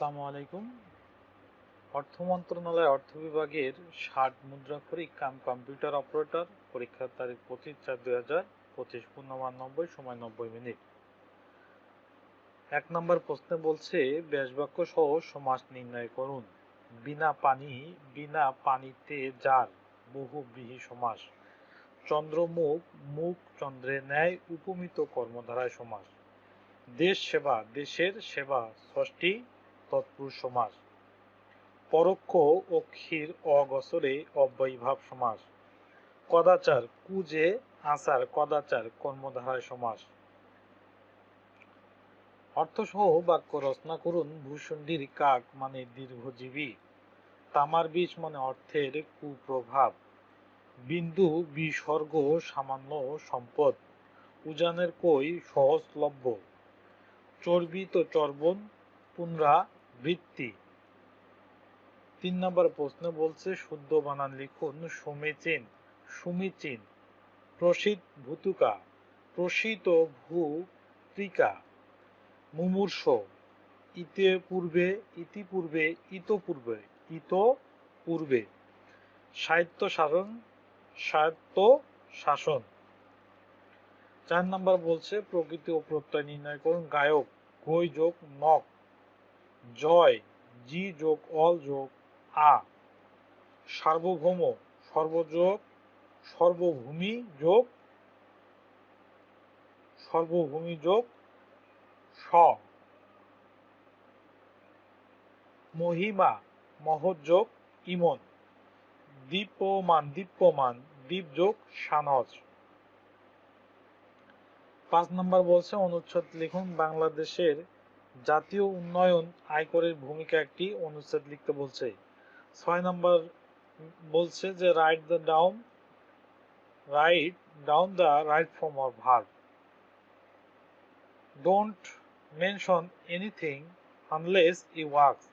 আসসালামু আলাইকুম। অর্থ মন্ত্রণালয় অর্থ বিভাগের ষাট মুদ্রা কাম কম্পিউটার অপারেটর, পরীক্ষার তারিখ পঁচিশ চার দুই হাজার পঁচিশ পূর্ণমান নব্বই সময় নব্বই মিনিট। এক নম্বর প্রশ্নে বলছে, ব্যাসবাক্য সহ সমাস নির্ণয় করুন। বিনা পানি, বিনা পানিতে যার বহুব্রীহি সমাস। চন্দ্রমুখ মুখ চন্দ্রের ন্যায় উপমিত কর্মধারায় সমাস। দেশ সেবা, দেশের সেবা, ষষ্ঠী তৎপুরুষ সমাস। পরোক্ষ অক্ষীর অগসরে অব্যয়ীভাব সমাস। কদাচার কুজে আচার কদাচার কর্মধারায় সমাস। অর্থসহ বাক্য রচনা করুন ভূষণ্ডির কাক মানে দীর্ঘজীবী। তামার বীজ মানে অর্থের কুপ্রভাব। বিন্দু বিসর্গ সামান্য সম্পদ। উজানের কই সহজলভ্য। চর্বিত চর্বণ পুনরাবৃত্তি তিন নম্বর প্রশ্ন বলছে, শুদ্ধ বানান লিখুন, সমীচীন, সুমিচীন প্রসিদ্ধ ভূতুকা, প্রসিত ভূ ত্রিকা মুমূর্ষ, ইতে পূর্বে, ইতিপূর্বে, ইতপূর্বে ইত পূর্বে সাহিত্য শাসন সাহিত্য শাসন চার নাম্বার বলছে, প্রকৃতি ও প্রত্যয় নির্ণয় করুন, গায়ক, গই যোগ, নক। জয়, জি যোগ, অল যোগ, আ। সার্বভৌম, সর্বযোগ, সর্বভূমি যোগ সর্বভূমি যোগ, স। মহিমা মহযোগ ইমন। দীপ্যমান দীপ্যমান দীপ যোগ, সানজ। পাঁচ নম্বর বলছে অনুচ্ছেদ লিখুন বাংলাদেশের জাতীয় উন্নয়ন আয়করের ভূমিকা একটি অনুচ্ছেদ লিখতে বলছে। ছয় নম্বর বলছে যে right the down right down the right form of verb don't mention anything unless he works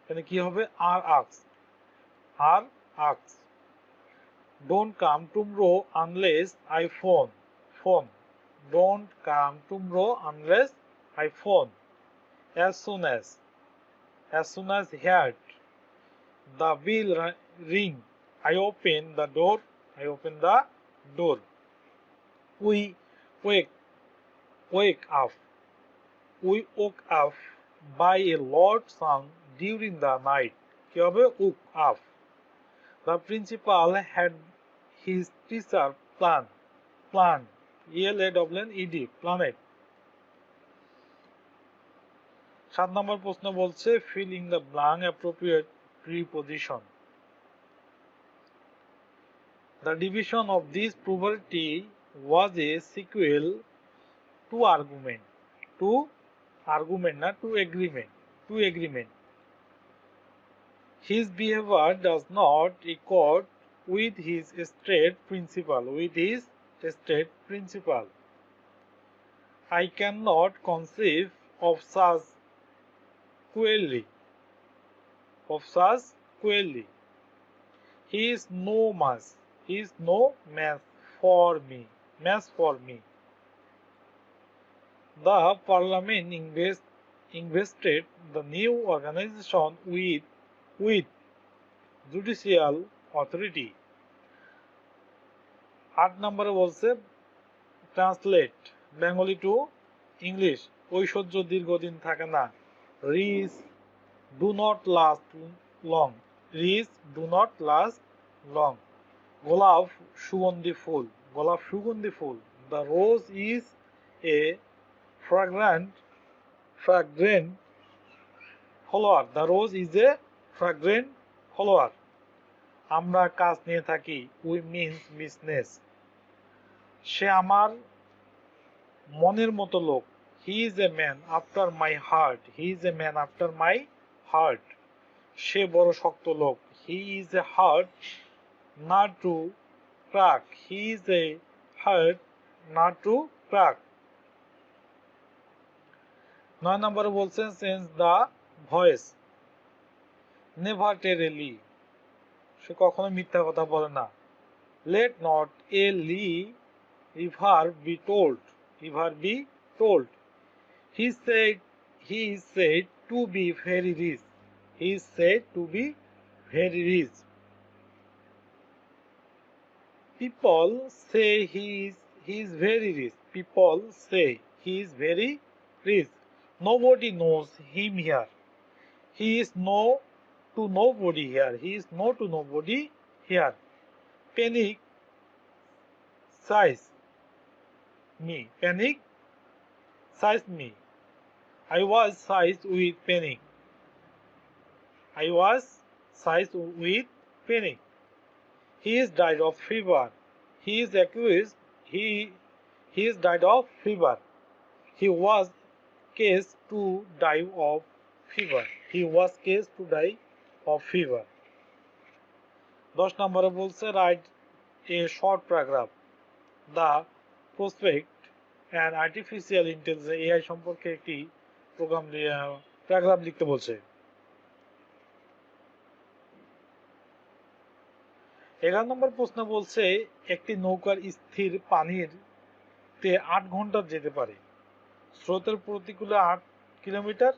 এখানে কি হবে? আর আক্স আর আক্স don't come tomorrow unless I phone phone don't come tomorrow unless I phone. As soon as, as soon as heard, the bell ring. I open the door. I open the door. We wake, wake up. We woke up by a loud sound during the night. কি হবে woke up. The principal had his teacher plan, plan. L A double N E D planned সাত নম্বর প্রশ্ন বলছে fill in the blank appropriate preposition The division of this property was a sequel to argument. To argument, not to agreement. To agreement. His behavior does not accord with his state principle. With his state principle. I cannot conceive of such query. Of such query. He is no match. He is no match for me. Match for me. The parliament invest, invested the new organization with with judicial authority. আট নম্বরে বলছে translate Bengali to English ঐশ্বর্য দীর্ঘদিন থাকে না riches do not last long riches do not last long গোলাপ সুগন্ধি ফুল। গোলাপ সুগন্ধি ফুল। The rose is a fragrant fragrant flower the rose is a fragrant flower আমরা কাজ নিয়ে থাকি। উই মিনস বিজনেস সে আমার মনের মতো লোক। He is a man after my heart he is a man after my heart সে বড় শক্ত লোক। He is a hard nut to crack he is a hard nut to crack নয় নম্বরে বলছেন change the voice never tells a lie সে কখনো মিথ্যা কথা বলে না। Let not a lie ever be told ever be told. He said he is said to be very rich. He is said to be very rich. People say he is he is very rich. People say he is very rich. Nobody knows him here. He is no to nobody here. He is no to nobody here. Panic size me. Panic size me. I was sized with panic i was sized with panic he is died of fever he is accused he he is died of fever he was case to die of fever he was case to die of fever দশ নম্বরে বলছে write a short paragraph the prospect and artificial intelligence AI সম্পর্কে একটি programme paragraph লিখতে বলছে। এগারো নম্বর প্রশ্ন বলছে, একটি নৌকার স্থির পানির তে আট ঘণ্টা যেতে পারে। স্রোতের প্রতিকূলে আট কিলোমিটার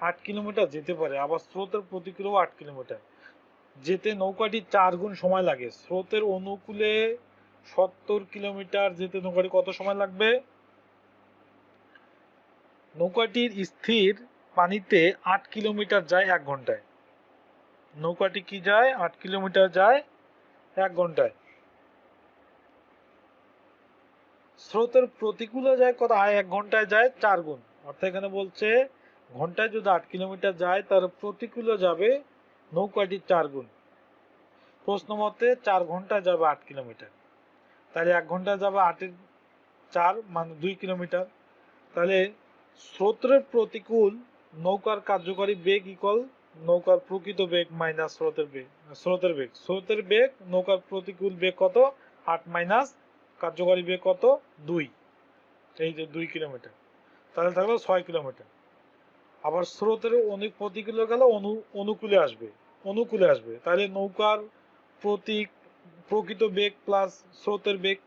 আট কিলোমিটার যেতে পারে। আবার স্রোতের প্রতিকূলেও আট কিলোমিটার। যেতে নৌকাটি চার গুণ সময় লাগে। স্রোতের অনুকূলে সত্তর কিলোমিটার যেতে নৌকাটি কত সময় লাগবে? নৌকাটির স্থির পানিতে আট কিলোমিটার যায় এক ঘন্টায়। নৌকাটি কি যায়? আট কিলোমিটার যায় এক ঘন্টায়। স্রোতের প্রতিকূলে যায় কত? এক ঘন্টায় যায় চার গুণ। অর্থাৎ এখানে বলছে ঘন্টায় যদি আট কিলোমিটার যায়, তার প্রতিকূলে যাবে নৌকাটি চার গুণ। প্রশ্ন মতে চার ঘন্টায় যাবে আট কিলোমিটার। তাহলে এক ঘন্টায় যাবে আটের চার মানে দুই কিলোমিটার। তাহলে স্রোতের প্রতিকূল, নৌকার কার্যকরী বেগ ইকল নৌকার প্রকৃত বেগ মাইনাস স্রোতের বেগ স্রোতের বেগ। স্রোতের বেগ, নৌকার প্রতিকূল বেগ কত? আট মাইনাস কার্যকরী বেগ কত? দুই। এই যে দুই কিলোমিটার তাহলে থাকল ছয় কিলোমিটার আবার স্রোতের অনেক প্রতিকূলে গেলে অনু, অনুকূলে আসবে অনুকূলে আসবে। তাহলে নৌকার প্রতীক, প্রকৃত বেগ প্লাস স্রোতের বেগ,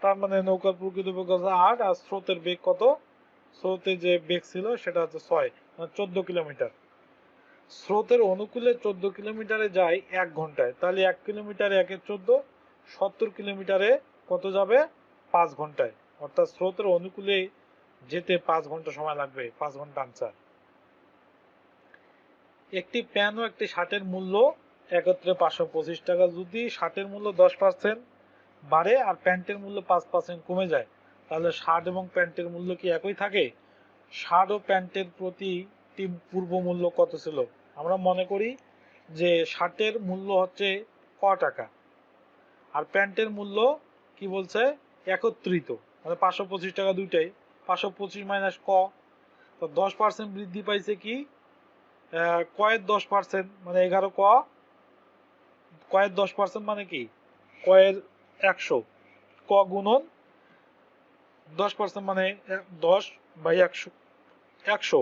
তার মানে নৌকার প্রকৃত বেগ হচ্ছে আট আর স্রোতের বেগ কত? স্রোতের যে বেগ ছিল সেটা হচ্ছে ছয় মানে চোদ্দ কিলোমিটার। স্রোতের অনুকূলে চোদ্দ কিলোমিটারে যায় এক ঘন্টায়। তাহলে এক কিলোমিটারে একে চোদ্দ, সত্তর কিলোমিটারে কত যাবে? পাঁচ ঘন্টায়। অর্থাৎ স্রোতের অনুকূলে যেতে পাঁচ ঘণ্টা সময় লাগবে, পাঁচ ঘণ্টা আনসার। একটি প্যান ও একটি শার্টের মূল্য একত্রে পাঁচশো পঁচিশ টাকা। যদি শার্টের মূল্য দশ পার্সেন্ট বাড়ে আর প্যান্টের মূল্য পাঁচ পার্সেন্ট কমে যায় তাহলে শার্ট এবং প্যান্টের মূল্য কি একই থাকে? শার্ট ও প্যান্টের প্রতি পূর্ব মূল্য কত ছিল? আমরা মনে করি যে শার্টের মূল্য হচ্ছে ক টাকা। আর প্যান্টের মূল্য কি বলছে? একত্রিত। মানে পাঁচশো পঁচিশ টাকা দুইটাই। পাঁচশো পঁচিশ মাইনাস ক। তো দশ পার্সেন্ট বৃদ্ধি পাইছে কি? কয়ের দশ পার্সেন্ট মানে এগারো ক। কয়ের দশ পার্সেন্ট মানে কি? কয়ের একশো। ক গুণন দশ পার্সেন্ট মানে দশ বাই একশো একশো।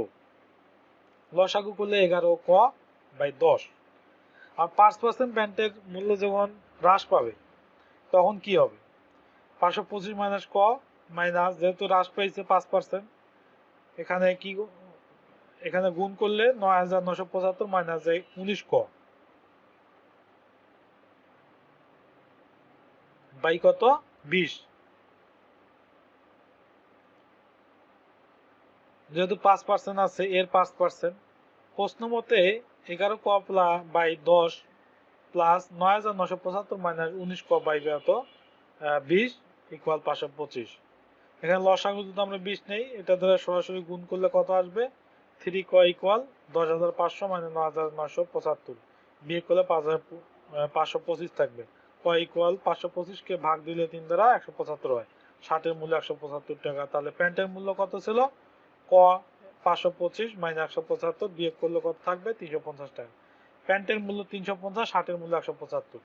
লসাগু করলে এগারো, ক বাই দশ। আর পাঁচ পার্সেন্ট প্যান্টের মূল্য যখন হ্রাস পাবে, তখন কি হবে? পাঁচশো পঁচিশ মাইনাস ক মাইনাস, যেহেতু হ্রাস পাইছে পাঁচ পার্সেন্ট এখানে কি এখানে গুণ করলে নয় হাজার নশো পঁচাত্তর মাইনাস যায় উনিশ ক। বাই কত? বিশ। যেহেতু পাঁচ পার্সেন্ট আছে, এর পাঁচ পার্সেন্ট প্রশ্ন মতে, এগারো ক বাই দশ প্লাস নয় হাজার নশো পঁচাত্তর মাইনাস উনিশ ক বাই কত বিশ ইকুয়াল পাঁচশো পঁচিশ। এখানে লসাগু যদি আমরা বিশ নেই, এটা ধরে সরাসরি গুণ করলে কত আসবে? থ্রি ক ইকুয়াল দশ হাজার পাঁচশো মানে নয় হাজার নশো পঁচাত্তর। বিয়ে করলে পাঁচ হাজার পাঁচশো পঁচিশ থাকবে। ক ইকুয়াল পাঁচশো পঁচিশকে ভাগ দিলে তিন দ্বারা একশো পঁচাত্তর হয়। ষাটের মূল্য একশো পঁচাত্তর টাকা। তাহলে প্যান্টের মূল্য কত ছিল? ক, পাঁচশো পঁচিশ মাইনাস একশো পঁচাত্তর বিয়োগ করলে কত থাকবে? তিনশো পঞ্চাশ টাকা। প্যান্টের মূল্য তিনশো পঞ্চাশ ষাটের মূল্য একশো পঁচাত্তর।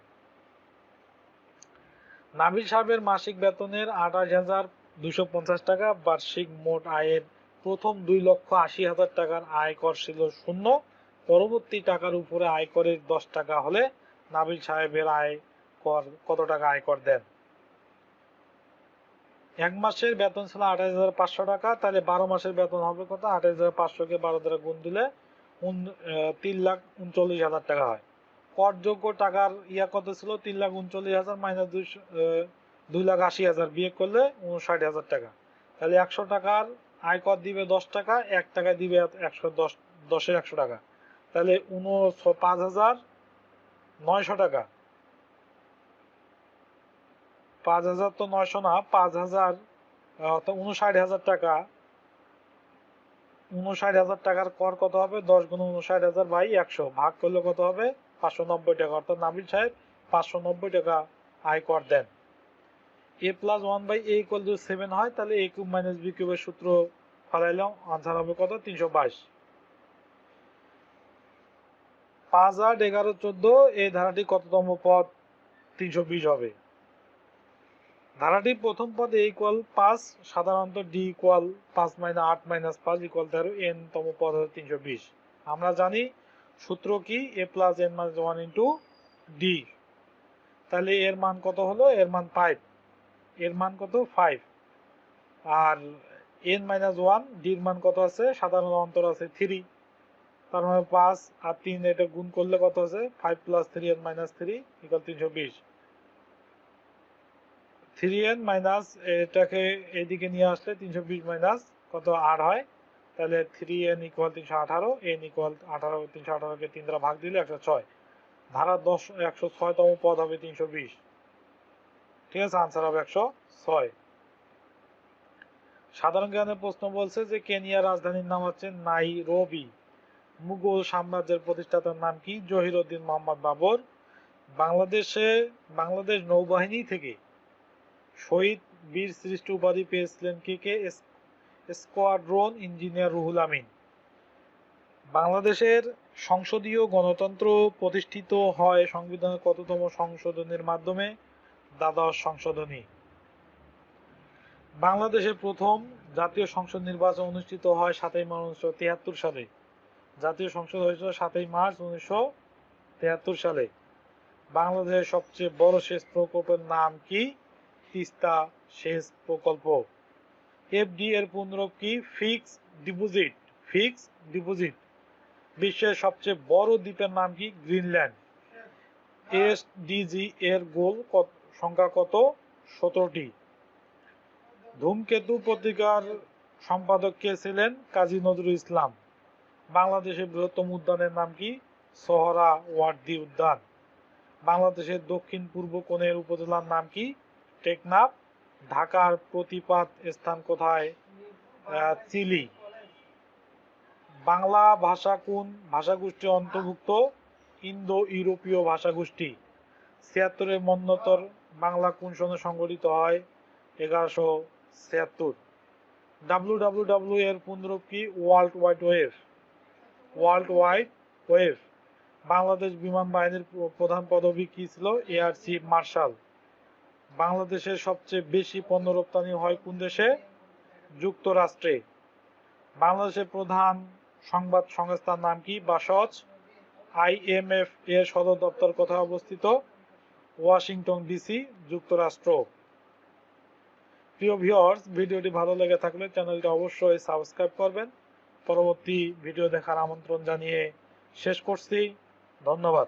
নাবিল সাহেবের মাসিক বেতনের আঠাশ হাজার দুশো পঞ্চাশ টাকা, বার্ষিক মোট আয়ের প্রথম দুই লক্ষ আশি হাজার টাকার আয়কর ছিল শূন্য। পরবর্তী টাকার উপরে আয়করের দশ টাকা হলে নাবিল সাহেবের আয় কর কত টাকা আয়কর দেন? এক মাসের বেতন ছিল আঠাশ হাজার পাঁচশো টাকা, তাহলে বারো মাসের বেতন হবে কত? আঠাশ হাজার পাঁচশোকে বারো দ্বারা গুণ দিলে তিন লাখ উনচল্লিশ হাজার টাকা হয়। করযোগ্য টাকার ইয়া কত ছিল? তিন লাখ উনচল্লিশ হাজার মাইনাস দুইশো দুই লাখ আশি হাজার বিয়ে করলে উনষাট হাজার টাকা। তাহলে একশো টাকার আয়কর দিবে দশ টাকা, এক টাকা দিবে একশো দশ, দশের একশো টাকা। তাহলে উন পাঁচ হাজার নয়শো টাকা। পাঁচ হাজার তো নয়শো না, পাঁচ হাজার অর্থাৎ উনষাট হাজার টাকা। উনষাট হাজার টাকার কর কত হবে? দশ গুণ উনষাট হাজার বাই একশো। ভাগ করলে কত হবে? পাঁচশো নব্বই টাকা। অর্থাৎ নাবিল সাহেব পাঁচশো নব্বই টাকা আয় কর দেন। A plus one by A equal to seven হয়, তাহলে এ কিউব মাইনাস বি কিউবের সূত্র ফলাইলাম। আনসার হবে কত? তিনশো বাইশ। পাঁচ আট এগারো চোদ্দ, এই ধারাটি কততম পদ? তিনশো বিশ হবে। ধারাটির প্রথম পদ ইকুয়াল পাঁচ, সাধারণত ডি ইকুয়াল পাঁচ মাইনাস আট মাইনাস পাঁচ ইকুয়াল তেরো এন তম পদ হলো তিনশো বিশ। আমরা জানি সূত্র কি? A plus N minus one into D তাহলে এর মান কত হলো? এর মান ফাইভ এর মান কত? ফাইভ আর এন মাইনাস ওয়ান ডির মান কত আছে? সাধারণ অন্তর আছে থ্রি তার মানে পাঁচ আর তিন এটা গুণ করলে কত আছে? Five plus three N minus three equal তিনশো বিশ। থ্রি এন মাইনাস এটাকে এদিকে নিয়ে আসলে তিনশো বিশ মাইনাস কত আর হয়? তাহলে থ্রি এন ইকুয়াল তিনশো আঠারো, এন ইকুয়াল আঠারো, তিনশো আঠারোকে তিন দ্বারা ভাগ দিলে একশো ছয়। ধারা দশ, একশো ছয়তম পদ হবে তিনশো বিশ। ঠিক আছে আনসার হবে একশো ছয়। সাধারণ জ্ঞানের প্রশ্ন বলছে যে কেনিয়ার রাজধানীর নাম হচ্ছে নাইরোবি। মুঘল সাম্রাজ্যের প্রতিষ্ঠাতার নাম কি? জহিরুদ্দিন মোহাম্মদ বাবর। বাংলাদেশে, বাংলাদেশ নৌবাহিনী থেকে শহীদ বীর শ্রেষ্ঠ উপাধি পেয়েছিলেন কে কে? Squadron engineer Ruhul Amin. বাংলাদেশের সংসদীয় গণতন্ত্র প্রতিষ্ঠিত হয় সংবিধানের কততম সংশোধনের মাধ্যমে? দ্বাদশ সংশোধনী। বাংলাদেশের প্রথম জাতীয় সংসদ নির্বাচন অনুষ্ঠিত হয় সাতই মার্চ উনিশশো তিয়াত্তর সালে। জাতীয় সংসদ হয়েছিল সাতই মার্চ উনিশশো তিয়াত্তর সালে। বাংলাদেশের সবচেয়ে বড় সেচ প্রকল্পের নাম কি? তিস্তা সেচ প্রকল্প। এফডি এর পুনরূপ কি? ফিক্স ডিপোজিট ফিক্স ডিপোজিট বিশ্বের সবচেয়ে বড় দ্বীপের নাম কি? গ্রিনল্যান্ড এসডিজি এর গোল সংখ্যা কত? সতেরোটি। ধূমকেতু পত্রিকার সম্পাদক কে ছিলেন? কাজী নজরুল ইসলাম। বাংলাদেশের বৃহত্তম উদ্যানের নাম কি? সোহরা ওয়ার্দি উদ্যান। বাংলাদেশের দক্ষিণ পূর্ব কোণের উপজেলার নাম কি? টেকনাফ, ঢাকার প্রতিপাদ স্থান কোথায়? চিলি। বাংলা ভাষা কোন ভাষাগোষ্ঠী অন্তর্ভুক্ত? ইন্দো ইউরোপীয় ভাষাগোষ্ঠী। ছিয়াত্তরের মন্নতর বাংলা কোন সনে সংগঠিত হয়? এগারোশো ছিয়াত্তর। ডাব্লু ডাব্লু ডাব্লু এর পুনরূপ কি world wide wave world wide wave Bangladesh বিমান বাহিনীর প্রধান পদবী কি ছিল? Air chief marshal. বাংলাদেশের সবচেয়ে বেশি পণ্য রপ্তানি হয় কোন দেশে? যুক্তরাষ্ট্রে। বাংলাদেশের প্রধান সংবাদ সংস্থার নাম কি? বাসজ। আইএমএফ এর সদর দপ্তর কোথায় অবস্থিত? ওয়াশিংটন ডিসি, যুক্তরাষ্ট্র। প্রিয় ভিউয়ার্স, ভিডিওটি ভালো লেগে থাকলে চ্যানেলটি অবশ্যই সাবস্ক্রাইব করবেন। পরবর্তী ভিডিও দেখার আমন্ত্রণ জানিয়ে শেষ করছি। ধন্যবাদ।